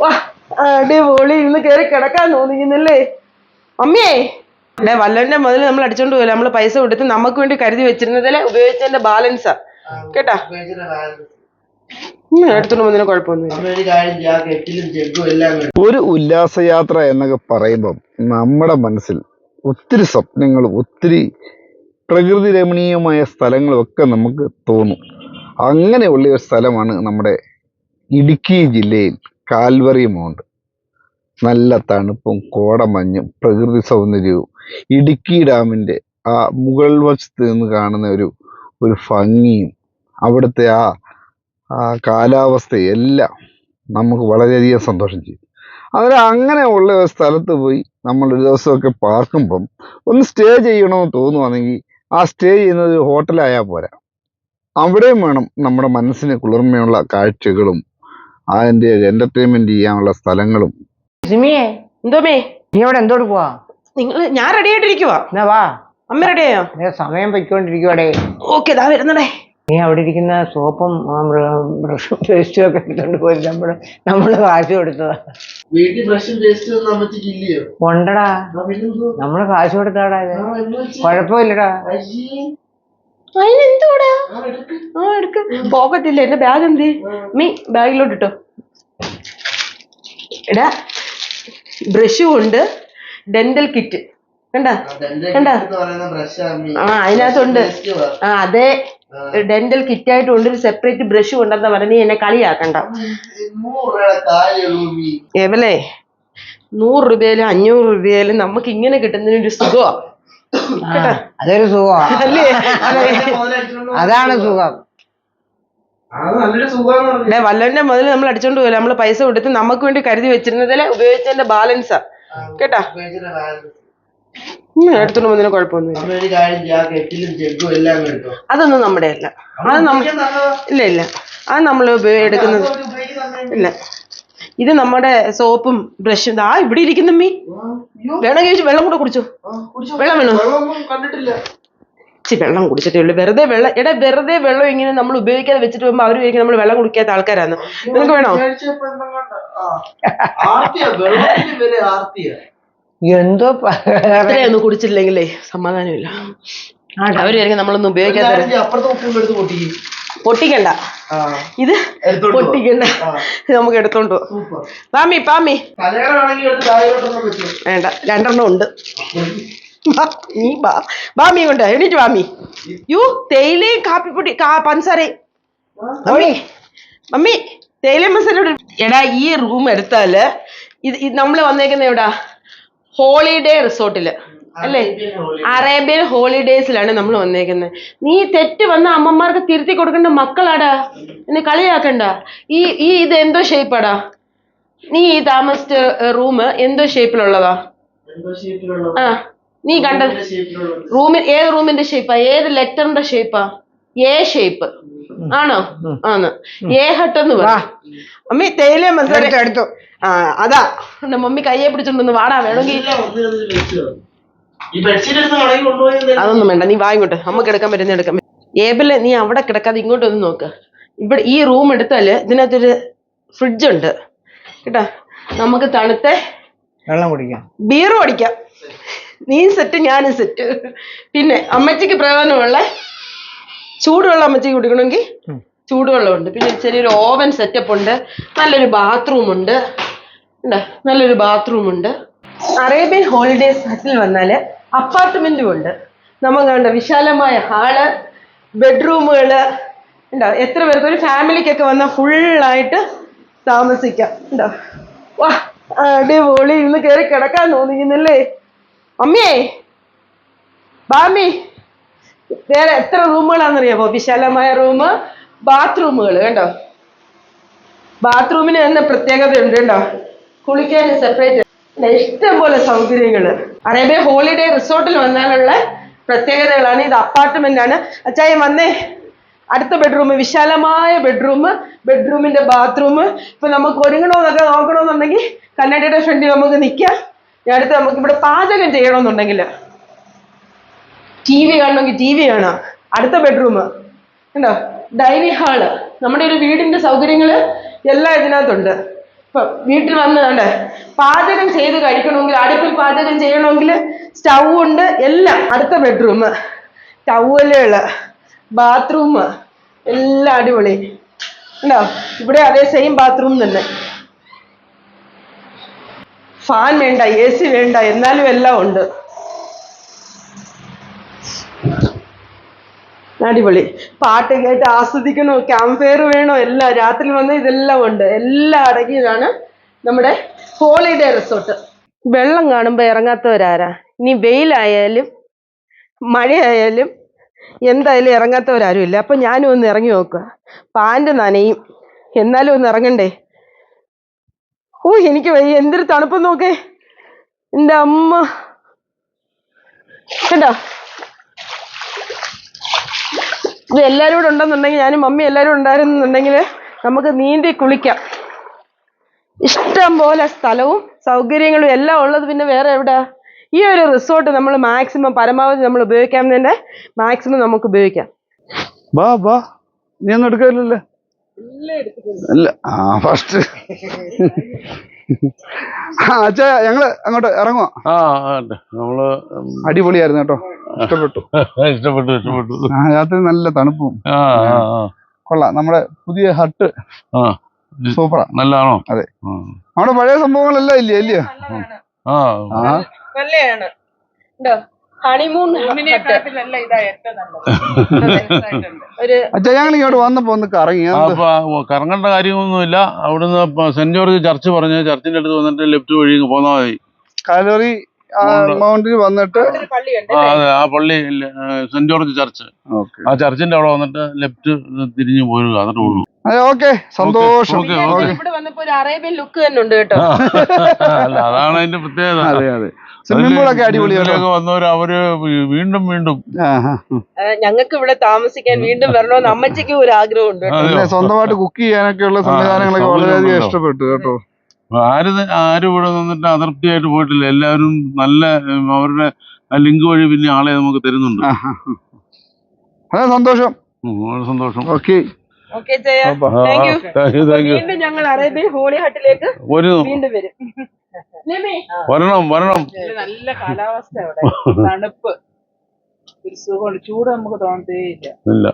വാ അടിപൊളി ഇന്ന് കയറി കിടക്കാൻ തോന്നിക്കുന്നില്ലേ? അമ്മേ അല്ലെ വല്ലവന്റെ മുതൽ നമ്മൾ അടിച്ചോണ്ട് പോയില്ല നമ്മൾ പൈസ കൊടുത്ത് നമുക്ക് വേണ്ടി കരുതി വെച്ചിരുന്നതല്ലേ? ഉപയോഗിച്ചതിന്റെ ബാലൻസാ കേട്ടാ. ഒരു ഉല്ലാസയാത്ര എന്നൊക്കെ പറയുമ്പം നമ്മുടെ മനസ്സിൽ ഒത്തിരി സ്വപ്നങ്ങളും ഒത്തിരി പ്രകൃതി രമണീയമായ സ്ഥലങ്ങളും ഒക്കെ നമുക്ക് തോന്നും. അങ്ങനെയുള്ള ഒരു സ്ഥലമാണ് നമ്മുടെ ഇടുക്കി ജില്ലയിൽ കാൽവറി മൗണ്ട് നല്ല തണുപ്പും കോടമഞ്ഞും പ്രകൃതി സൗന്ദര്യവും. ഇടുക്കി ഡാമിന്റെ ആ മുകൾ വശത്ത് നിന്ന് കാണുന്ന ഒരു ഒരു ഭംഗിയും അവിടുത്തെ ആ ആ കാലാവസ്ഥയെല്ലാം നമുക്ക് വളരെയധികം സന്തോഷം ചെയ്യും. അതിന് അങ്ങനെയുള്ള ഒരു സ്ഥലത്ത് പോയി നമ്മൾ ഒരു ദിവസമൊക്കെ പാർക്കുമ്പം ഒന്ന് സ്റ്റേ ചെയ്യണമെന്ന് തോന്നുവാണെങ്കിൽ ആ സ്റ്റേ ചെയ്യുന്നത് ഹോട്ടലായാൽ പോരാ. അവിടെയും വേണം നമ്മുടെ മനസ്സിന് കുളിർമയുള്ള കാഴ്ചകളും അതിന്റെ എന്റർടൈൻമെന്റ് ചെയ്യാനുള്ള സ്ഥലങ്ങളും. സിമിയെ എന്തോമേ നീ അവിടെ എന്തോട് പോവാ നിങ്ങൾ ഞാൻ റെഡി ആയിട്ടിരിക്കുവാ. എന്നാ വാ. അമ്മ റെഡിയായോ ദേ സമയം പൊയ്ക്കൊണ്ടിരിക്കുവാടേ. ഓക്കെ ദാ വരുന്നടേ. നീ അവിടെ ഇരിക്കുന്ന സോപ്പും ആ, ബ്ര- ബ്രഷും പേസ്റ്റും ഒക്കെ എടുത്തോണ്ട് പോയി. നമ്മൾ നമ്മൾ കാശ് കൊടുത്തതാ. വീട്ടിൽ ബ്രഷും പേസ്റ്റും ഒന്നും അമ്മച്ചിക്ക് ഇല്ലയോ? കൊണ്ടടാ ആ പിന്നെന്തോ നമ്മൾ കാശ് കൊടുത്താടാ ഇത്. ആ എന്ന് വെച്ചാ കുഴപ്പമില്ലടാ. അയ്യേ. അതിനെന്തോടാ? ആ എടുക്ക്. പോക്കറ്റില്ല എന്റെ ബാഗ് എന്ത്? മീ ബാഗിലോട്ട് ഇട്ടോ. എടാ ബ്രഷും ഉണ്ട്. ഡെന്റൽ കിറ്റ് കണ്ട? കണ്ട? ആ അതിനകത്തുണ്ട്. ആ അതെ ഡെന്റൽ കിറ്റ് ആയിട്ടുണ്ട്. ഒരു സെപ്പറേറ്റ് ബ്രഷും ഉണ്ടെന്ന് പറഞ്ഞ. എന്നെ കളിയാക്കണ്ട. എവലേ? നൂറ് രൂപയിലും അഞ്ഞൂറ് രൂപയിലും നമുക്ക് ഇങ്ങനെ കിട്ടുന്നതിന് ഒരു സുഖമാ ആ, അതൊരു സുഖമാണ് അല്ലേ? അതാണ് സുഖം. വല്ലവന്റെ മുതൽ നമ്മൾ അടിച്ചോണ്ട് പോയില്ല നമ്മൾ പൈസ കൊടുത്ത് നമുക്ക് വേണ്ടി കരുതി വെച്ചിരുന്നതല്ലേ ഉപയോഗിച്ചതിന്റെ ബാലൻസാ. കേട്ടാ? എടുത്തോണ്ട് പോകുന്നതിന് കുഴപ്പമൊന്നുമില്ല. അതൊന്നും നമ്മുടെ അല്ല അത് നമ്മ ഇല്ല ഇല്ല. അത് നമ്മൾ എടുക്കുന്നത് ഇല്ല. ഇത് നമ്മുടെ സോപ്പും ബ്രഷും. ആ ഇവിടെ ഇരിക്കുന്ന മീ വേണം കഴിച്ചു വെള്ളം കൂടെ കുടിച്ചു. കുടിച്ചോ. വെള്ളം വേണോ? വെള്ളം കുടിച്ചിട്ടേ ഉള്ളൂ. വെറുതെ വെള്ളം എടാ വെറുതെ വെള്ളം ഇങ്ങനെ നമ്മൾ ഉപയോഗിക്കാതെ വെച്ചിട്ട് പോകുമ്പോൾ അവർ വിചാരിക്കും നമ്മൾ വെള്ളം കുടിക്കാത്ത ആൾക്കാരാണ് നിങ്ങൾക്ക് വേണോ? എന്തും കണ്ട. ആ. ആർത്തിയാ? വെള്ളത്തിന് വരെ ആർത്തിയാ? എന്തോ പ- ഇത്രയൊന്നും കുടിച്ചില്ലെങ്കിലേ സമാധാനമില്ല. അവർ വിചാരിക്കും നമ്മളൊന്നും എടുത്ത് ഉപയോഗിക്കാത്ത പൊട്ടിക്കണ്ട. ഇത് പൊട്ടിക്കണ്ട. നമുക്ക് എടുത്തോണ്ട് പാമി. പാമി വേണ്ട രണ്ടെണ്ണം ഉണ്ട്. നീ ബാ ബാമി കൊണ്ട് എണീറ്റ് ബാമി. യു തേയിലയും കാപ്പിപ്പൊടി കാ പഞ്ചസാരയും. മമ്മി മമ്മി തേയില മസാല എടാ ഈ റൂം എടുത്താൽ ഇത് ഇത് നമ്മൾ വന്നേക്കുന്ന എവിടാ? ഹോളിഡേ റിസോർട്ടിൽ. അല്ലേ? അറേബ്യൻ ഹോളിഡേസിലാണ് നമ്മൾ വന്നേക്കുന്നത്. നീ തെറ്റ് വന്ന അമ്മമാർക്ക് തിരുത്തി കൊടുക്കേണ്ട മക്കളാടാ? എന്നെ കളിയാക്കണ്ട. ഈ ഈ ഇത് എന്തോ ഷേപ്പാടാ നീ ഈ താമസിച്ച റൂം എന്തോ ഷേപ്പിലുള്ളതാ ആ നീ കണ്ടത് ഷേപ്പിലുള്ളത് റൂമിൽ ഏത് റൂമിന്റെ ഷേപ്പാ ഏത് ലെറ്ററിന്റെ ഷേപ്പാ എ ഷേപ്പ് ആണോ? ആണ്. എ ഹട്ട് എന്ന് പറ. മമ്മി തേയില മസാല എടുത്തു ആ അതാ. എന്റെ മമ്മി കയ്യെ പിടിച്ചോണ്ടൊന്ന് വാടാ. വേണമെങ്കിൽ അതൊന്നും വേണ്ട നീ വാങ്ങിക്കോട്ടെ നമുക്ക് എടുക്കാൻ പറ്റുന്ന എടുക്കാൻ പറ്റും ഏബിൽ നീ അവിടെ കിടക്കാതെ ഇങ്ങോട്ട് ഒന്ന് നോക്ക്. ഇവിടെ ഈ റൂം എടുത്താൽ ഇതിനകത്തൊരു ഫ്രിഡ്ജ് ഉണ്ട്. കേട്ടാ? നമുക്ക് തണുത്ത വെള്ളം കുടിക്കാം. ബീറും അടിക്കാം നീ സെറ്റ് ഞാനും സെറ്റ് പിന്നെ അമ്മച്ചിക്ക് പ്രയോജനമുള്ള ചൂടുവെള്ളം അമ്മച്ചിക്ക് കുടിക്കണമെങ്കിൽ ചൂടുവെള്ളമുണ്ട്. പിന്നെ ചെറിയൊരു ഓവൻ സെറ്റപ്പ് ഉണ്ട്. നല്ലൊരു ബാത്റൂം ഉണ്ട്. ഉണ്ട് നല്ലൊരു ബാത്റൂം ഉണ്ട്. അറേബ്യൻ ഹോളിഡേസ് ഹട്ടിൽ വന്നാൽ അപ്പാർട്ട്മെന്റും ഉണ്ട്. നമ്മൾ കണ്ട വിശാലമായ ഹാൾ ബെഡ്റൂമുകൾ ഉണ്ടോ? എത്ര പേർക്ക്? ഒരു ഫാമിലിക്കൊക്കെ വന്നാൽ ഫുള്ളായിട്ട് താമസിക്കാം. ഉണ്ടോ? വാ അടിപൊളി. ഇന്ന് കയറി കിടക്കാൻ തോന്നിക്കുന്നല്ലേ? അമ്മേ ബാമി വേറെ എത്ര റൂമുകളാണെന്നറിയാമോ? വിശാലമായ റൂം ബാത്റൂമുകൾ കണ്ടോ? ബാത്റൂമിന് തന്നെ പ്രത്യേകതയുണ്ട് കേട്ടോ കുളിക്കാൻ സെപ്പറേറ്റ് ഇഷ്ടം പോലെ സൗകര്യങ്ങൾ അറേബ്യ ഹോളിഡേ റിസോർട്ടിൽ വന്നാലുള്ള പ്രത്യേകതകളാണ് ഇത് അപ്പാർട്ട്മെന്റ് ആണ് അച്ചായ വന്നേ. അടുത്ത ബെഡ്റൂം വിശാലമായ ബെഡ്റൂം ബെഡ്റൂമിന്റെ ബാത്റൂം. ഇപ്പൊ നമുക്ക് ഒരുങ്ങണമെന്നൊക്കെ നോക്കണമെന്നുണ്ടെങ്കിൽ കന്നഡയുടെ ഫ്രണ്ടിൽ നമുക്ക് നിൽക്കാം അടുത്ത് നമുക്ക് ഇവിടെ പാചകം ചെയ്യണമെന്നുണ്ടെങ്കിൽ ടി വി കാണണമെങ്കിൽ ടി വി കാണാം. അടുത്ത ബെഡ്റൂം. ഉണ്ടോ ഡൈനിങ് ഹാൾ. നമ്മുടെ ഒരു വീടിന്റെ സൗകര്യങ്ങൾ എല്ലാം ഇതിനകത്തുണ്ട്. ഇപ്പൊ വീട്ടിൽ വന്ന് കണ്ടേ? പാചകം ചെയ്ത് കഴിക്കണമെങ്കിൽ അടുപ്പിൽ പാചകം ചെയ്യണമെങ്കിൽ സ്റ്റൗ ഉണ്ട് എല്ലാം. അടുത്ത ബെഡ്റൂം ടവലുകൾ ബാത്റൂം എല്ലാം അടിപൊളി. ഉണ്ടോ ഇവിടെ അതേ സെയിം ബാത്റൂം തന്നെ. ഫാൻ വേണ്ട എ സി വേണ്ട എന്നാലും എല്ലാം ഉണ്ട്. അടിപൊളി. പാട്ട് കേട്ട് ആസ്വദിക്കണോ? ക്യാമ്പ് ഫെയർ വേണോ? എല്ലാം രാത്രി വന്ന് ഇതെല്ലാം ഉണ്ട്. എല്ലാം അടങ്ങിയതാണ് നമ്മുടെ ഹോളിഡേ റിസോർട്ട്. വെള്ളം കാണുമ്പോൾ ഇറങ്ങാത്തവരാരാ? ഇനി വെയിലായാലും മഴയായാലും എന്തായാലും ഇറങ്ങാത്തവരാരും ഇല്ല. അപ്പം ഞാനും ഒന്ന് ഇറങ്ങി നോക്കുക. പാന്റ് നനയും. എന്നാലും ഒന്ന് ഇറങ്ങണ്ടേ? ഓ എനിക്ക് വയ്യ. എന്തൊരു തണുപ്പ് നോക്കേ. എന്റെ അമ്മ. കണ്ടോ? ഇത് എല്ലാവരും കൂടെ ഉണ്ടെന്നുണ്ടെങ്കിൽ ഞാനും മമ്മി എല്ലാവരും ഉണ്ടായിരുന്നുണ്ടെങ്കിൽ നമുക്ക് നീന്തി കുളിക്കാം. ഇഷ്ടം പോലെ സ്ഥലവും സൗകര്യങ്ങളും എല്ലാം ഉള്ളത് പിന്നെ വേറെ എവിടെയാ ഈ ഒരു റിസോർട്ട് നമ്മൾ മാക്സിമം പരമാവധി നമ്മൾ ഉപയോഗിക്കാവുന്നതിന്റെ മാക്സിമം നമുക്ക് ഉപയോഗിക്കാം. വാ വാ. നീ ഒന്നും എടുക്കില്ലല്ലേ ഇല്ല. ആ ഫസ്റ്റ് അച്ഛാ ഞങ്ങൾ അങ്ങോട്ട് ഇറങ്ങുവാ. ആ ഉണ്ട്. നമ്മൾ അടിപൊളിയായിരുന്നു കേട്ടോ. ഇഷ്ടപ്പെട്ടു. ഇഷ്ടപ്പെട്ടു ഇഷ്ടപ്പെട്ടു. ആ രാത്രി നല്ല തണുപ്പും. ആ ആ ആ, കൊള്ളാം. നമ്മുടെ പുതിയ ഹട്ട് ആ. സൂപ്പറാ. നല്ലതാണോ? അതെ. ആ. നമ്മുടെ പഴയ സംഭവങ്ങളെല്ലാം ഇല്ലേ അല്ലയോ ആ. ആ. നല്ലതാണ്. ഹണിമൂൺ ഒരു അച്ഛാ ഞങ്ങൾ ഇങ്ങോട്ട് വന്നപ്പോ ഒന്ന് കറങ്ങി. അപ്പൊ കറങ്ങേണ്ട കാര്യമൊന്നുമില്ല. അവിടുന്ന് സെന്റ് ജോർജ് ചർച്ച് പറഞ്ഞ ചർച്ചിന്റെ അടുത്ത് വന്നിട്ട് ലെഫ്റ്റ് വഴി പോന്നാ മതി. കാലറി മൗണ്ടിൽ വന്നിട്ട് അതെ ആ പള്ളി സെന്റ് ജോർജ് ചർച്ച്. ഓക്കെ. ആ ചർച്ചിന്റെ അവിടെ വന്നിട്ട് ലെഫ്റ്റ് തിരിഞ്ഞു പോരുക എന്നിട്ട് ഉള്ളൂ. ഓക്കെ. സന്തോഷം. ഇവിടെ വന്നപ്പോ ഒരു അറേബ്യൻ ലുക്ക് തന്നെ ഉണ്ട് കേട്ടോ അല്ല അതാണ് അതിന്റെ പ്രത്യേകത. അതെ അതെ. സ്വിമ്മിംഗ് പൂളൊക്കെ വന്നവര് അവർ വീണ്ടും വീണ്ടും. ഞങ്ങൾക്ക് ഇവിടെ താമസിക്കാൻ വീണ്ടും വരണമെന്ന് അമ്മച്ചിക്ക് ഒരു ആഗ്രഹം ഉണ്ട് കേട്ടോ. സ്വന്തമായിട്ട് കുക്ക് ചെയ്യാനൊക്കെ ഉള്ള സംവിധാനങ്ങളൊക്കെ വളരെയധികം ഇഷ്ടപ്പെട്ടു കേട്ടോ. ആര് ആരും ഇവിടെ നിന്നിട്ട് അതൃപ്തിയായിട്ട് പോയിട്ടില്ല. എല്ലാവരും നല്ല അവരുടെ ലിങ്ക് വഴി പിന്നെ ആളെ നമുക്ക് തരുന്നുണ്ട്. അതെ സന്തോഷം. സന്തോഷം. ഓക്കെ. ഓക്കെ വീണ്ടും ഞങ്ങൾ അറേബ്യൻ ഹോളി ഹട്ടിലേക്ക് വീണ്ടും വരും. വരണം വരണം. നല്ല കാലാവസ്ഥ അവിടെ തണുപ്പ്. ഒരു സുഖമുണ്ട് ചൂട് നമുക്ക് തോന്നത്തേ ഇല്ല ഇല്ല.